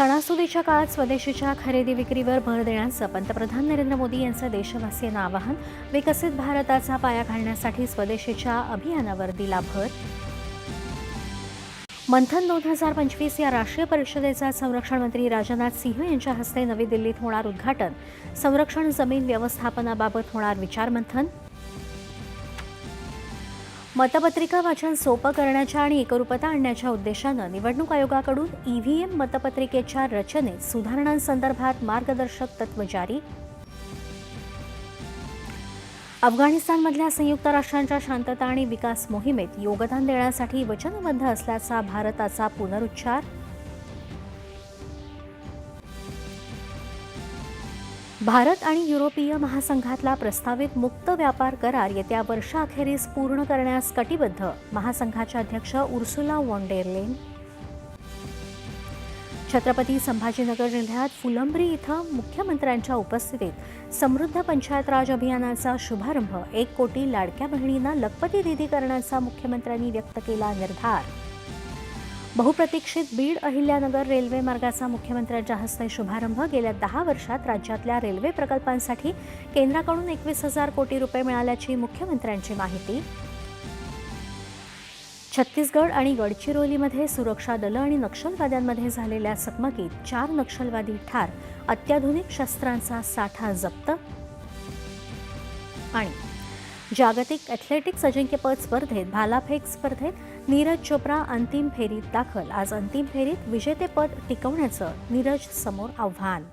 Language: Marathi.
सणासुदीच्या काळात स्वदेशीच्या खरेदी विक्रीवर भर देण्याचं पंतप्रधान नरेंद्र मोदी यांचं देशवासियांना आवाहन विकसित भारताचा पाया घालण्यासाठी स्वदेशीच्या अभियानावर दिला भर मंथन दोन हजार पंचवीस या राष्ट्रीय परिषदेचा संरक्षण मंत्री राजनाथ सिंह यांच्या हस्ते नवी दिल्लीत होणार उद्घाटन. संरक्षण जमीन व्यवस्थापनाबाबत होणार विचारमंथन मतपत्रिका वाचन सोपं करण्याच्या आणि एकरूपता आणण्याच्या उद्देशानं निवडणूक आयोगाकडून ईव्हीएम मतपत्रिकेच्या रचनेत सुधारणांसंदर्भात मार्गदर्शक तत्व जारी. अफगाणिस्तानमधल्या संयुक्त राष्ट्रांच्या शांतता आणि विकास मोहिमेत योगदान देण्यासाठी वचनबद्ध असल्याचा भारताचा पुनरुच्चार. भारत आणि युरोपीय महासंघातला प्रस्तावित मुक्त व्यापार करार येत्या वर्षाअखेरीस पूर्ण करण्यास कटिबद्ध महासंघाच्या अध्यक्ष उर्सुला वॉन्डेरलेन छत्रपती संभाजीनगर जिल्ह्यात फुलंब्री इथं मुख्यमंत्र्यांच्या उपस्थितीत समृद्ध पंचायत राज अभियानाचा शुभारंभ एक कोटी लाडक्या बहिणींना लखपती निधी करण्याचा मुख्यमंत्र्यांनी व्यक्त केला निर्धार. बहुप्रतीक्षित बीड अहिल्यानगर रेल्वे मार्गाचा मुख्यमंत्र्यांच्या हस्ते शुभारंभ. गेल्या दहा वर्षात राज्यातल्या रेल्वे प्रकल्पांसाठी केंद्राकडून एकवीस हजार कोटी रुपये मिळाल्याची मुख्यमंत्र्यांची माहिती. छत्तीसगड आणि गडचिरोलीमध्ये सुरक्षा दलं आणि नक्षलवाद्यांमध्ये झालेल्या चकमकीत चार नक्षलवादी ठार अत्याधुनिक शस्त्रांचा साठा जप्त. आणि जागतिक ॲथलेटिक्स अजिंक्यपद स्पर्धेत भालाफेक स्पर्धेत नीरज चोप्रा अंतिम फेरीत दाखल. आज अंतिम फेरीत विजेतेपद टिकवण्याचं नीरज समोर आव्हान.